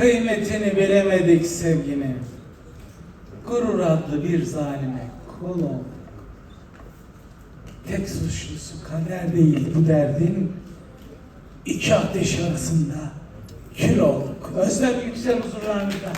Kıymetini bilemedik sevgini. Gurur adlı bir zalime kol olduk. Tek suçlusu kader değil bu derdin. İki ateş arasında kül olduk. Özlem Yüksel huzurlarında.